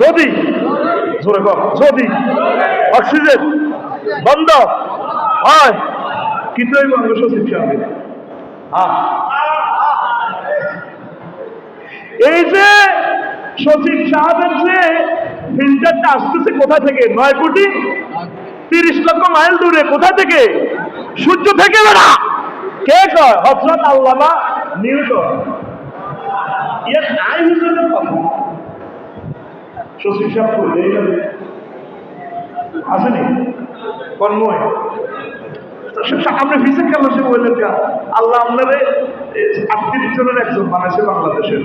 যদি, জোরে যদি অক্সিজেন বন্ধ হয় কিন্তু এই মানুষ শিক্ষা হবে এই যে সচিব সাহেবের যে ফিল্টারটা আসতেছে কোথা থেকে? নয় কোটি তিরিশ লক্ষ মাইল দূরে, কোথা থেকে? সূর্য থেকে বেড়া। কে কয়? হজরত আল্লামা নিউটন। এর আই হুজুরের কথা। সচিব সাহেব আসেনি? কর্ময় আপনি ফিজিক কেন সে বললেন কা আল্লাহ আপনারে আটত্রিশ জনের একজন বানাইছে বাংলাদেশের।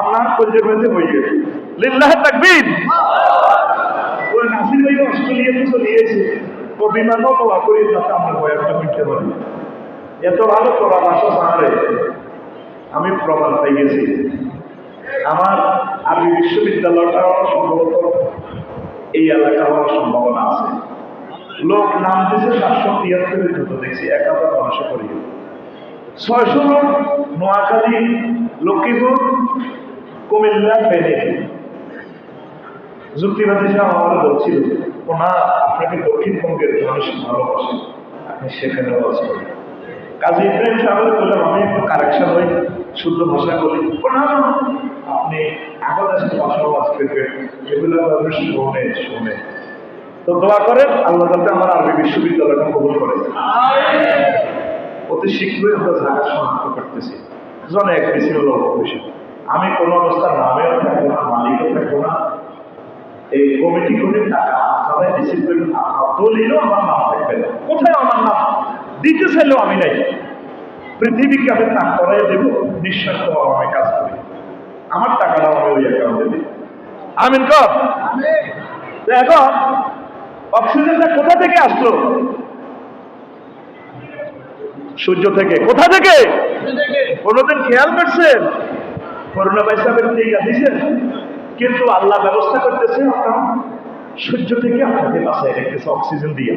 আপনার কলজের মধ্যে বই গেছে। লিল্লাহ তাকবীর। ওই নাসির ভাই অস্ট্রেলিয়াতে চলে গিয়েছে ও বিমানও দোয়া করি যাতে আমার বয়ানটা মিটতে পারি। এত ভালো করা ভাষা সাহারে আমি প্রমাণ পাই গেছি। আমার আরবি বিশ্ববিদ্যালয়টা সম্ভবত এই এলাকা হওয়ার সম্ভাবনা আছে। লোক নাম দিয়েছে সাতশো তিয়াত্তরের জন্য দেখছি, এক হাজার মানুষে করি ছয়শো লোক নোয়াখালী, লক্ষ্মীপুর, কুমিল্লা বেনে যুক্তিবাদী সাহেব আমার বলছিল ওনা আপনাকে দক্ষিণবঙ্গের মানুষ ভালোবাসে, আপনি সেখানে বাস করেন। কাজী ইব্রাহিম সাহেবের বললাম, আমি একটু কারেকশন হই। শুদ্ধ ভাষা না, আপনি আমাদের সাথে ভাষা বাস করবেন এগুলো শোনে শোনে। তো দোয়া করেন আল্লাহ আমার আরবি বিশ্ববিদ্যালয়টা কবুল করে। অতি শীঘ্রই আমরা শনাক্ত করতেছি। জন এক বেশি হলো অবশ্যই আমি কোনো অবস্থার নামেও থাকব না মালিকও থাকব না। এই কমিটি করে টাকা রিসিভ করে দলিলও আমার নাম থাকবে না। কোথায় আমার নাম? দিতে চাইলেও আমি নাই। পৃথিবীকে আমি তাক করাই দেব নিঃস্বার্থ আমি কাজ করি। আমার টাকাটাও আমি ওই অ্যাকাউন্টে দিই আমিন কর। তো এখন অক্সিজেনটা কোথা থেকে আসলো? সূর্য থেকে। কোথা থেকে? কোনোদিন খেয়াল করছেন? করোনা বাইসাবের টিকা দিয়েছেন। কিন্তু আল্লাহ ব্যবস্থা করতেছে আপনার। সূর্য থেকে আপনাকে বাসায় রেখেছে অক্সিজেন দিয়ে।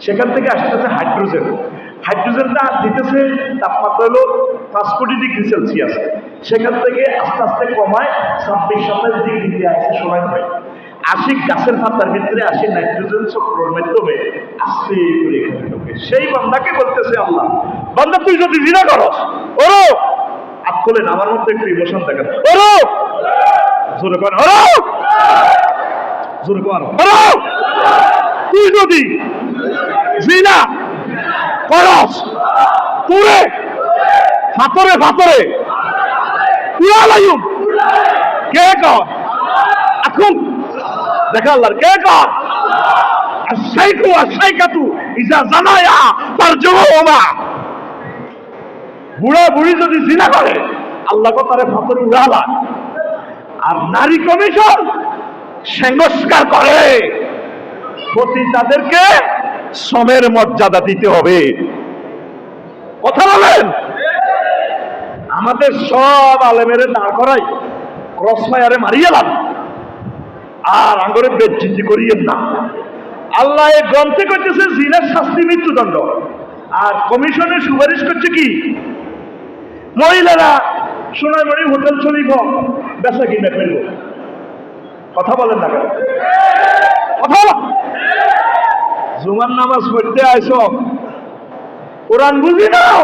সেখান থেকে আসতেছে হাইড্রোজেন। হাইড্রোজেনটা দিতেছে, তাপমাত্রা হলো পাঁচ কোটি ডিগ্রি সেলসিয়াস। সেখান থেকে আস্তে আস্তে কমায়, ছাব্বিশ, সাতাশ ডিগ্রি দিয়ে আসে সময় হয় আশি গাছের পাতার ভিতরে আসে নাইট্রোজেন চক্রের মাধ্যমে আস্তে করে এখানে ঢোকে। সেই বান্দাকে বলতেছে আল্লাহ, বান্দা, তুই যদি জিনা করস, ওরো! আপ খোলেন, আমার মধ্যে একটু ইমোশন দেখেন। ওরো! জোরে কর ওরো! জোরে ওরো! তুই যদি জিনা করস উড়ালাইম কে কর? এখন দেখা কে কর? আশাইকাতু ইজা জানায়া তার জমা বুড়া বুড়ি যদি জিনা করে, আল্লাহ তারে ফাতরে উড়ালা আর নারী কমিশন সংস্কার করে। প্রতি তাদেরকে শ্রমের মর্যাদা দিতে হবে। কথা বলেন? আমাদের সব আলেমেরে দাঁড় করাই ক্রস ফায়ারে মারিয়ে লাভ। আর আঙ্গরে বেজ্জিতি করিয়েন না। আল্লাহ এই গ্রন্থে করতেছে জিনার শাস্তি মৃত্যুদণ্ড। আর কমিশনের সুপারিশ করছে কি? মহিলারা সোনামণি হোটেল শরীফ বেচা কিনে ফেলব। কথা বলেন না কেন? কথা। জুমার নামাজ পড়তে আইস। কোরআন বুঝি নাও?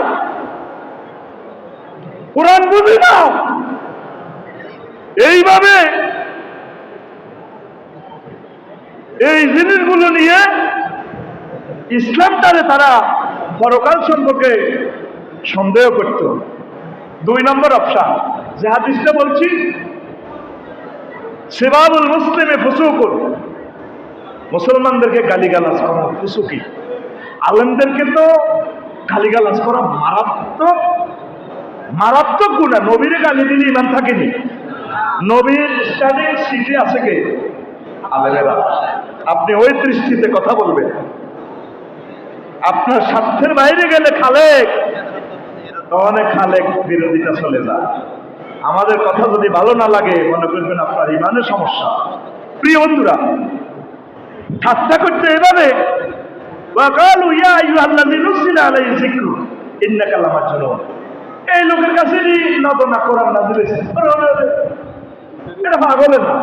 কোরআন বুঝি নাও? এইভাবে এই জিনিসগুলো নিয়ে ইসলামটারে তারা পরকাল সম্পর্কে সন্দেহ করত। দুই নম্বর অপশান, যে হাদিসটা বলছি, সেবাবুল মুসলিমে ফুসুকুন। মুসলমানদেরকে গালিগালাজ করা ফুসুকি আলেমদেরকে তো গালিগালাজ করা মারাত্মক মারাত্মক গুণা। নবীর গালি দিলে ইমান থাকেনি নবীর স্টাডিং সিটে আছে কে? আলেমেরা। আপনি ওই দৃষ্টিতে কথা বলবেন। আপনার স্বার্থের বাইরে গেলে খালেক। অনেক খালেক বিরোধিতা চলে যায়। আমাদের কথা যদি ভালো না লাগে, মনে করবেন আপনার ইমানের সমস্যা। প্রিয় বন্ধুরা ঠাট্টা করতে এভাবে। এই লোকের কাছে এটা পাগলে না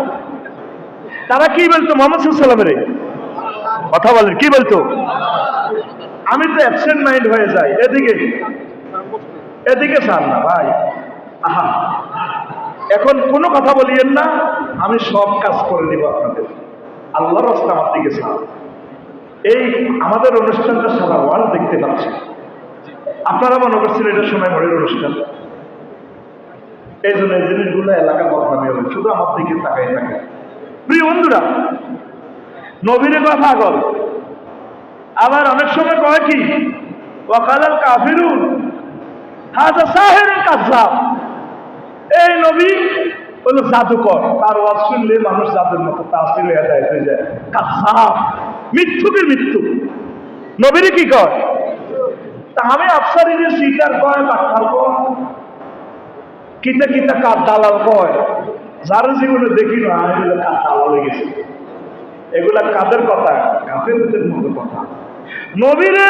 তারা কি বলতো মোহাম্মদ সাল্লামের কথা বলেন, কি বলতো? আমি তো অ্যাবসেন্ট মাইন্ড হয়ে যাই। এদিকে এদিকে সার না, ভাই। আহা। এখন কোনো কথা বলিয়েন না, আমি সব কাজ করে দিব আপনাদের। আল্লাহর রাস্তা আমার দিকে এই আমাদের অনুষ্ঠানটা সারা ওয়ার্ল্ড দেখতে পাচ্ছে। আপনারা মনে করছেন এটা সময় মনের অনুষ্ঠান। এই জন্য এই জিনিসগুলো এলাকা বদনামে হবে, শুধু আমার দিকে তাকাই থাকে। প্রিয় বন্ধুরা নবীরে কথা কর আবার অনেক সময় কয় কি, ওয়াকালাল কাফিরুন হাজা সাহের কাজাব এই নবী হলো জাদুকর। তার ওয়াজ শুনলে মানুষ জাদুর মতো তাসির হয়ে যায় হয়ে যায়। মৃত্যুকের মৃত্যু। নবীরে কি কর তা আমি যে স্বীকার কয় বাক্কার কয়, কিতা কিতা কার দালাল কয়? যার জীবনে দেখি না, এগুলো কার দালাল হয়ে গেছে। এগুলা কাদের কথা? কাফেরদের মতো কথা। নবীরে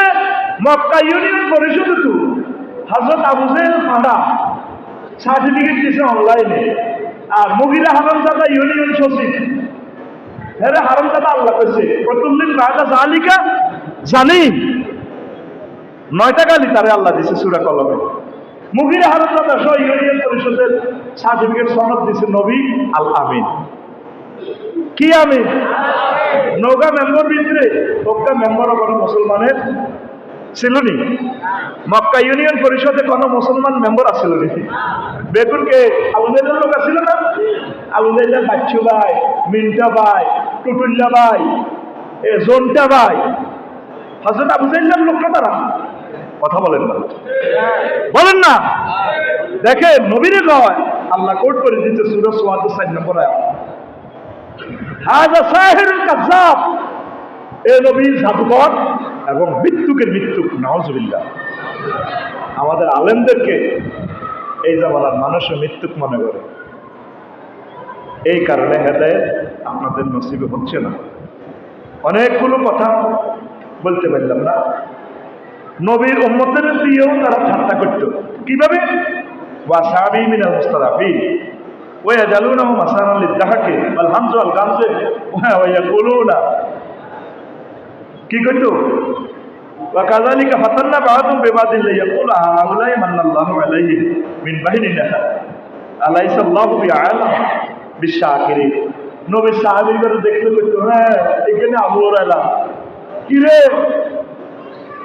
মক্কা ইউনিয়ন পরিষদ তো হজরত আবুজেল পাড়া সার্টিফিকেট দিয়েছে অনলাইনে আর মহিলা হারামজাদা ইউনিয়ন সচিব। হ্যাঁ হারামজাদা আল্লাহ কইছে। প্রতুল্লিন রাজা জালিকা জানি। নয়টা গালি তারে আল্লাহ দিছে সুরা কলমে। মুগিরা হারামজাদা সহ ইউনিয়ন পরিষদের সার্টিফিকেট সনদ দিছে নবী আল আমিন। কি আমি নৌকা মেম্বার ভিতরে, নৌকা মেম্বার কোনো মুসলমানের ছিল নি মক্কা ইউনিয়ন পরিষদে কোনো মুসলমান মেম্বার আছিল নি বেগুনকে আবুদাইলের লোক আছিল না? আবুদাইলের বাচ্চু ভাই, মিন্টা ভাই, টুটুল্লা ভাই, এ জোনটা ভাই। হজরত আবুদাইল্লার লোকটা তারা? কথা বলেন না। বলেন না। দেখেন, নবীরে কয় আল্লাহ কোট করে দিতে সুরজ সোয়াদ সাইড নম্বর হাজা সাহেরুল কাজ্জাব। এ নবী জাদুকর এবং মৃত্যুকে মৃত্যু নওয়াজবিল্লা আমাদের আলেমদেরকে এই জামানার মানুষও মৃত্যুক মনে করে। এই কারণে হেদায়ত আপনাদের নসিবে হচ্ছে না। অনেকগুলো কথা বলতে পারলাম না। নবীর উম্মতের দিয়েও তারা ঠাট্টা করত। কীভাবে? ওয়াসাবি মিনাল মুস্তারাফি ওয়া ইয়াজালুনাহু মাসানাল লিদাহাকি আল হামজু আল ওয়া ইয়াকুলুনা কি করতো وكذلك فتنا بعضهم ببعض ليقول هؤلاء من الله عليهم من بيننا أليس الله بعالم بالشاكرين নবী সাহাবীদের দেখলে কইতো হ্যাঁ এখানে আবু রাইলা কি রে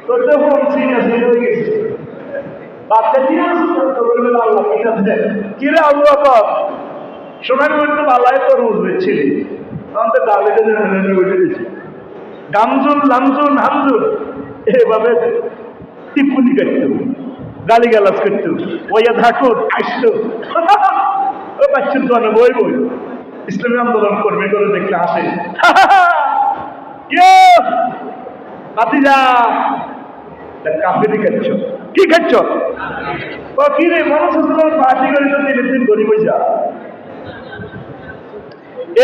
তোর তো ফোন সিনে সিনে হয়ে গেছে বাচ্চা দিয়ে আসছে আল্লাহ কি আছে কি রে আবু বকর সোনার মধ্যে বালায় তরমুজ বেচছিলি তখন তো ডালিতে উঠে দিয়েছি গামজুন লামজুন হামজুন এভাবে টিপ্পুনি কাটত গালি গালাজ করত ওইয়া থাকুন আসতো ও বাচ্চার দোয়ানে বই বই। ইসলামী আন্দোলন কর্মী করে দেখলে হাসে। কে বাতিজা কাফেরি খাচ্ছ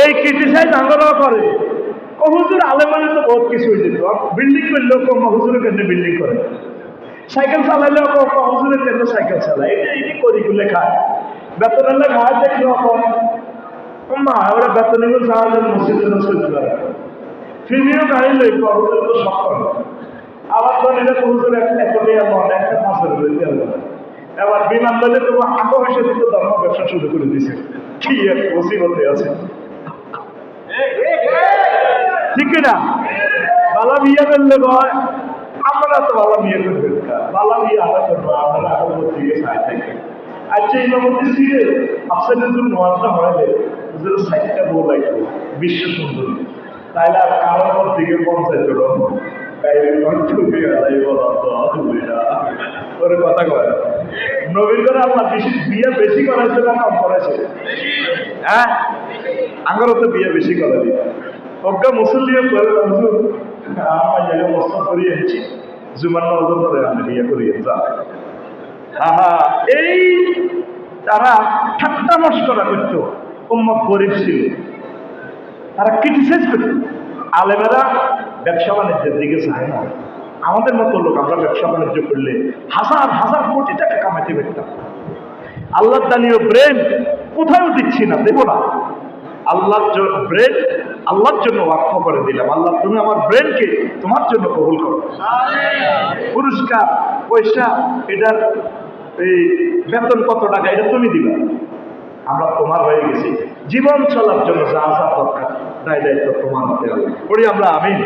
এই ক্রিটিসাইজ আন্দোলন করে। হুজুর, আলেমানে তো বহুত কিছু হয়ে যেত। বিল্ডিং করলেও কম হুজুরের কেন্দ্রে বিল্ডিং করে। সাইকেল চালাইলেও কম হুজুরের কেন্দ্রে সাইকেল চালায়। এটা এটি করি গুলে খায়। বেতন এলে খায় দেখলেও কম মা ওরা বেতন এগুলো সাহায্য মসজিদের চলতে পারে ফিরিও গাড়ি লই হুজুর তো সব করে। আবার তো নিলে হুজুর একটা কোটি অ্যামাউন্ট একটা পাঁচ হাজার এবার বিমান দলে তো আগে হয়েছে দিতে ধর্ম ব্যবসা শুরু করে দিছে। কি এক মুসিবতে আছে। ঠিক না বালা বিয়ে করলে কয় আমরা তো বালা বিয়ে করবেন বালা বিয়ে আলাদা আপনারা আগর দিকে সাই থাকে আচ্ছা এই মধ্যে জন্য নোয়াজটা হয়ে হুজুর সাইডটা বউ লাগবে বিশ্ব সুন্দর। আর কারোর দিকে পঞ্চায়েত দিয়ে বেশি বিয়ে বেশি অজ্ঞা মুসল্লিও করে হুজুর আমার জায়গায় মস্ত করিয়ে এনেছি। জুমার নজর ধরে আমি বিয়ে করিয়ে আহা, এই তারা ঠাট্টা মস্করা করত, উম্মত গরিব ছিল। তারা ক্রিটিসাইজ করত। আলেমেরা ব্যবসা বাণিজ্যের দিকে চায় না। আমাদের মতো লোক আমরা ব্যবসা বাণিজ্য করলে হাজার হাজার কোটি টাকা কামাইতে পারতাম। আল্লাহ দানীয় ব্রেন কোথাও দিচ্ছি না, দেবো না। আল্লাহর ব্রেন আল্লাহর জন্য ওয়াক্ফ করে দিলাম। আল্লাহ তুমি আমার ব্রেনকে তোমার জন্য কবুল করো। পুরস্কার পয়সা এটার এই বেতন কত টাকা এটা তুমি দিবা। আমরা তোমার হয়ে গেছি। জীবন চলার জন্য যা যা দরকার তাই দায়িত্ব তোমার হাতে হবে করি আমরা আমিন।